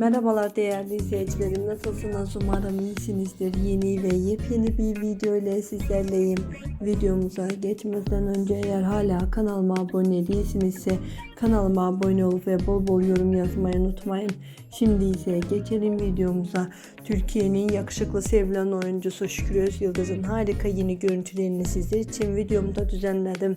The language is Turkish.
Merhabalar değerli izleyicilerim. Nasılsınız? Umarım iyisinizdir. Yeni ve yepyeni bir video ile sizlerleyim. Videomuza geçmeden önce eğer hala kanalıma abone değilsinizse kanalıma abone olup ve bol bol yorum yazmayı unutmayın. Şimdi ise geçelim videomuza. Türkiye'nin yakışıklı sevilen oyuncusu Şükrü Özyıldız'ın harika yeni görüntülerini sizler için videomda düzenledim.